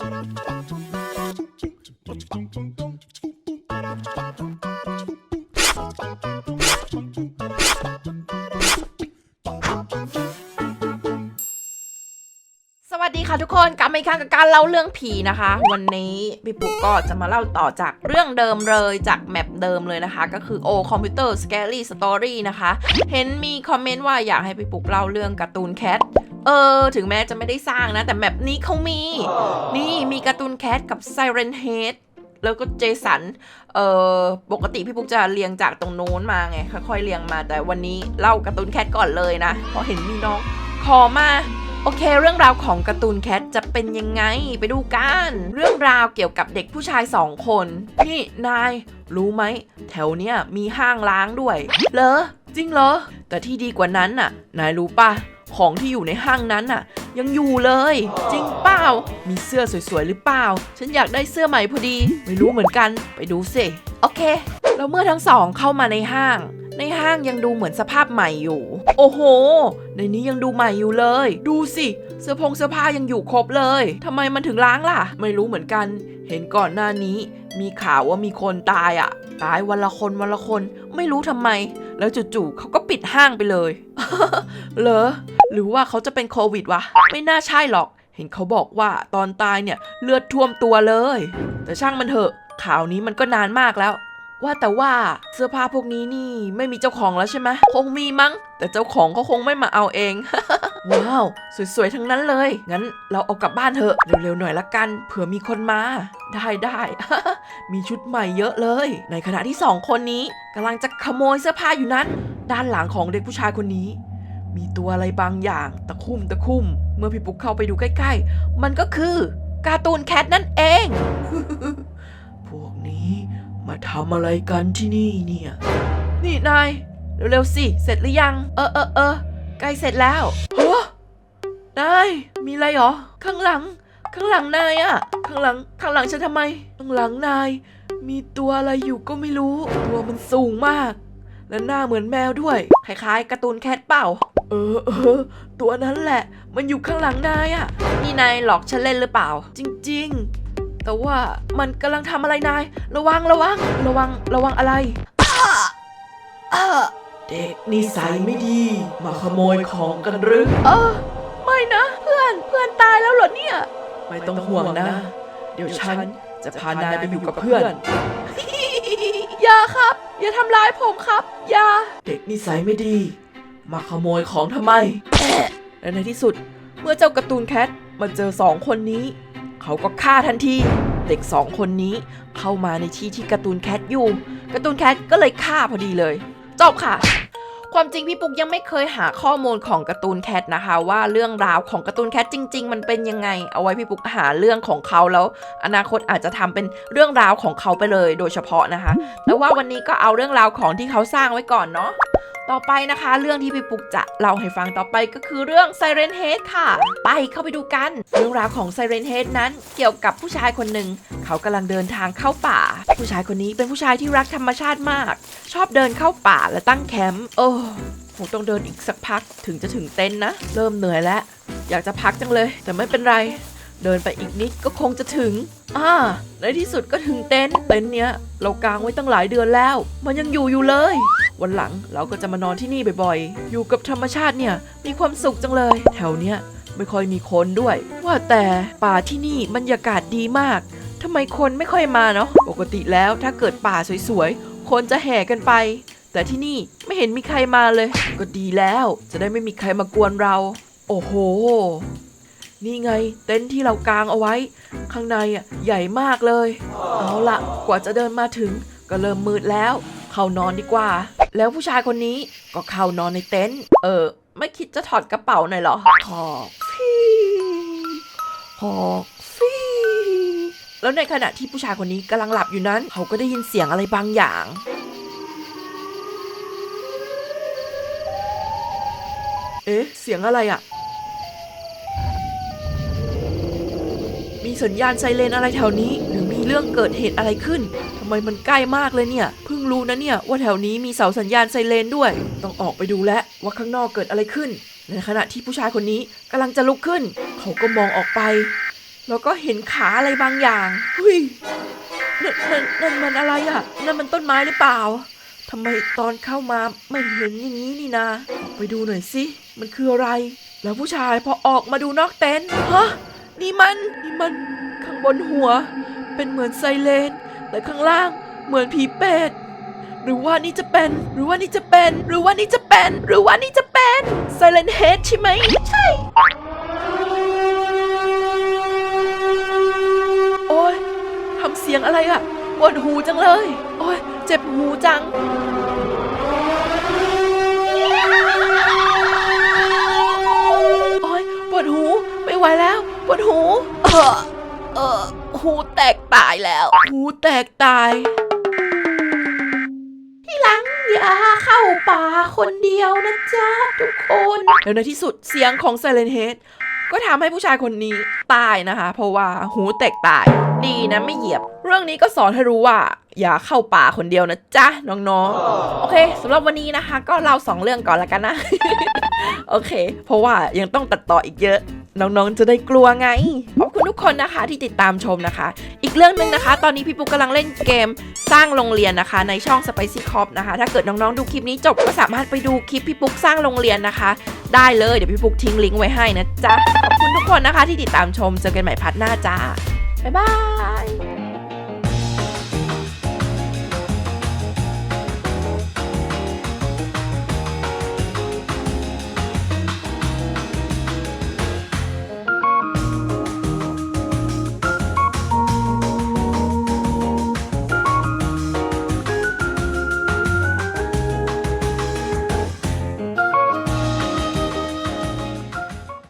สวัสดีค่ะทุกคนกลับมาอีกครั้งกับการเล่าเรื่องผีนะคะ วันนี้พี่ปุ๊กก็จะมาเล่าต่อจากเรื่องเดิมเลยจากแมปเดิมเลยนะคะ ก็คือ O Computer Scary Story นะคะ เห็นมีคอมเมนต์ว่าอยากให้พี่ปุ๊กเล่าเรื่องการ์ตูนแคท เออ ถึงแม้จะไม่ได้สร้างนะ แต่แมปนี้เขามี นี่มีการ์ตูนแคทกับ Siren Head แล้วก็เจสัน เอ่อ ปกติพี่ปุ๊กจะเรียงจากตรงโน้นมาไง ค่อยๆเรียงมา แต่วันนี้เล่าการ์ตูนแคทก่อนเลยนะเพราะเห็นมีน้อง ขอมา โอเค เรื่องราวของการ์ตูนแคทจะเป็นยังไง ไปดูกัน เรื่องราวเกี่ยวกับเด็กผู้ชายสองคน นี่ นาย รู้ไหม แถวเนี้ยมีห้างล้างด้วย เหรอ จริงเหรอ แต่ที่ดีกว่านั้นน่ะ นายรู้ปะ ของที่อยู่ในห้างนั้นน่ะ ยังอยู่เลย จริงเปล่า มีเสื้อสวยๆหรือเปล่า ฉันอยากได้เสื้อใหม่พอดี ไม่รู้เหมือนกัน ไปดูสิ โอเค แล้วเมื่อทั้งสองเข้ามาในห้าง ในห้างยังดูเหมือนสภาพใหม่อยู่ โอ้โห ในนี้ยังดูใหม่อยู่เลย ดูสิ เสื้อผงเสื้อผ้ายังอยู่ครบเลย ทำไมมันถึงล้างล่ะ ไม่รู้เหมือนกัน เห็นก่อนหน้านี้ มีข่าวว่ามีคนตายอะ่ะ ตายวันละคนวันละคน ไม่รู้ทำไมแล้วจู่ๆเขาก็ปิดห้างไปเลย เหรอ หรือว่าเขาจะเป็นโควิดวะ ไม่น่าใช่หรอก เห็นเขาบอกว่าตอนตายเนี่ยเลือดท่วมตัวเลย แต่ช่างมันเถอะ ข่าวนี้มันก็นานมากแล้ว ว่าแต่ว่าเสื้อผ้าพวกนี้นี่ไม่มีเจ้าของแล้วใช่ไหมคงมีมั้ง แต่เจ้าของเขาคงไม่มาเอาเอง ว้าว สวยๆ ทั้งนั้นเลย งั้นเราเอากลับบ้านเถอะ เร็วๆ หน่อยละกัน เผื่อมีคนมา ได้ได้ มีชุดใหม่เยอะเลย ในขณะที่สองคนนี้กำลังจะขโมยเสื้อผ้าอยู่นั้น ด้านหลังของเด็กผู้ชายคนนี้ มีตัวอะไรบางอย่างตะคุ่มตะคุ่ม เมื่อพี่ปุ๊กเข้าไปดูใกล้ๆ มันก็คือการ์ตูนแคทนั่นเอง พวกนี้มาทำอะไรกันที่นี่เนี่ย นี่นายเร็วๆสิ เสร็จหรือยัง เออเออเออใกล้เสร็จแล้วเฮ้นายมีอะไรหรอ ข้างหลัง ข้างหลังนายอะข้างหลัง ข้างหลังฉันทำไม ข้างหลังนาย มีตัวอะไรอยู่ก็ไม่รู้ ตัวมันสูงมาก และหน้าเหมือนแมวด้วย คล้ายๆการ์ตูนแคทเปล่า เออเออตัวนั้นแหละ มันอยู่ข้างหลังนายอะนี่นายหลอกฉันเล่นหรือเปล่า จริง ๆ แต่ว่ามันกำลังทำอะไรนาย ระวังระวัง ระวังระวังอะไรอ้าอ้าเด็กนิสัยไม่ดี มาขโมยของกันหรือเออ ไม่นะเพื่อนเพื่อนตายแล้วเหรอเนี่ย ไม่ต้องห่วงนะ เดี๋ยวฉันจะพานายไปอยู่กับเพื่อนอย่าครับ อย่าทำร้ายผมครับอย่า เด็กนิสัยไม่ดี มาขโมยของทำไม และในที่สุดเมื่อเจ้าการ์ตูนแคทมาเจอสองคนนี้ เขาก็ฆ่าทันที เด็กสองคนนี้เข้ามาในที่ที่การ์ตูนแคทอยู่การ์ตูนแคทก็เลยฆ่าพอดีเลยจบค่ะ ความจริงพี่ปุ๊กยังไม่เคยหาข้อมูลของการ์ตูนแคทนะคะ ว่าเรื่องราวของการ์ตูนแคทจริง ๆ มันเป็นยังไง เอาไว้พี่ปุ๊กหาเรื่องของเขาแล้ว อนาคตอาจจะทำเป็นเรื่องราวของเขาไปเลยโดยเฉพาะนะคะ แต่ว่าวันนี้ก็เอาเรื่องราวของที่เขาสร้างไว้ก่อนเนาะ ต่อไปนะคะ เรื่องที่พี่ปุกจะเล่าให้ฟังต่อไปก็คือเรื่อง Siren Head ค่ะ ไปเข้าไปดูกัน เรื่องราวของ Siren Head นั้นเกี่ยวกับผู้ชายคนหนึ่ง เขากำลังเดินทางเข้าป่า ผู้ชายคนนี้เป็นผู้ชายที่รักธรรมชาติมาก ชอบเดินเข้าป่าและตั้งแคมป์โอ้คงต้องเดินอีกสักพักถึงจะถึงเต็นท์นะ เริ่มเหนื่อยแล้ว อยากจะพักจังเลย แต่ไม่เป็นไร เดินไปอีกนิดก็คงจะถึงอ่าในที่สุดก็ถึงเต็นท์เต็นท์เนี้ยเรากางไว้ตั้งหลายเดือนแล้ว มันยังอยู่อยู่เลย วันหลังเราก็จะมานอนที่นี่บ่อยๆ อยู่กับธรรมชาติเนี่ยมีความสุขจังเลย แถวเนี้ยไม่ค่อยมีคนด้วย ว่าแต่ป่าที่นี่บรรยากาศดีมากทำไมคนไม่ค่อยมาเนาะปกติแล้วถ้าเกิดป่าสวยๆ คนจะแห่กันไป แต่ที่นี่ไม่เห็นมีใครมาเลย ก็ดีแล้ว จะได้ไม่มีใครมากวนเรา โอ้โห นี่ไง เต็นท์ที่เรากางเอาไว้ ข้างในอะใหญ่มากเลย เอาละกว่าจะเดินมาถึงก็เริ่มมืดแล้ว เข้านอนดีกว่า แล้วผู้ชายคนนี้ก็เข้านอนในเต็นท์เออ ไม่คิดจะถอดกระเป๋าหน่อยเหรอถอดฟีถอดฟีแล้วในขณะที่ผู้ชายคนนี้กำลังหลับอยู่นั้น เขาก็ได้ยินเสียงอะไรบางอย่างเอ๊ะ เสียงอะไรอะมีสัญญาณไซเรนอะไรแถวนี้ หรือมีเรื่องเกิดเหตุอะไรขึ้น ทำไมมันใกล้มากเลยเนี่ยเพิ่ง รู้นะเนี่ย ว่าแถวนี้มีเสาสัญญาณไซเรนด้วย ต้องออกไปดูแลวว่าข้างนอกเกิดอะไรขึ้น ในขณะที่ผู้ชายคนนี้กำลังจะลุกขึ้น เขาก็มองออกไป แล้วก็เห็นขาอะไรบางอย่างเฮ้ยนั่นนั่นนั่นมันอะไรอะ่ะ นั่นมันต้นไม้หรือเปล่าทำไมตอนเข้ามาไม่เห็นอย่างนี้นี่นะออไปดูหน่อยสิ มันคืออะไร แล้วผู้ชายพอออกมาดูนอกเต็นท์ฮะ นี่มัน นี่มันข้างบนหัว เป็นเหมือนไซเรนแต่ข้างล่างเหมือนผีเป็ด หรือว่านี่จะเป็น หรือว่านี่จะเป็น หรือว่านี่จะเป็น หรือว่านี่จะเป็นไซเลนเฮดใช่ไหม ใช่ โอ้ยทำเสียงอะไรอะปวดหูจังเลย โอ้ยเจ็บหูจังโอ้ยปวดหูไม่ไหวแล้ว ปวดหู เออเออหูแตกตายแล้ว หูแตกตาย อย่าเข้าป่าคนเดียวนะจ๊ะทุกคนแล้วในที่สุดเสียงของ Silent Head ก็ทำให้ผู้ชายคนนี้ตายนะคะ เพราะว่าหูแตกตาย ดีนะไม่เหยียบ เรื่องนี้ก็สอนให้รู้ว่า อย่าเข้าป่าคนเดียวนะจ๊ะ น้องๆ โอเคสำหรับวันนี้นะคะ ก็เล่าสองเรื่องก่อนละกันนะ โอเค เพราะว่ายังต้องตัดต่ออีกเยอะ น้องๆจะได้กลัวไงขอบคุณ ทุกคนนะคะที่ติดตามชมนะคะ อีกเรื่องหนึ่งนะคะ ตอนนี้พี่ปุ๊กกำลังเล่นเกมสร้างโรงเรียนนะคะ ในช่อง Spicy Cop นะคะ ถ้าเกิดน้องๆดูคลิปนี้จบก็สามารถไปดูคลิปพี่ปุ๊กสร้างโรงเรียนนะคะ ได้เลยเดี๋ยวพี่ปุ๊กทิ้งลิงก์ไว้ให้นะจ๊ะขอบคุณทุกคนนะคะที่ติดตามชมเจอกันใหม่พัดหน้าจ้าบ๊ายบาย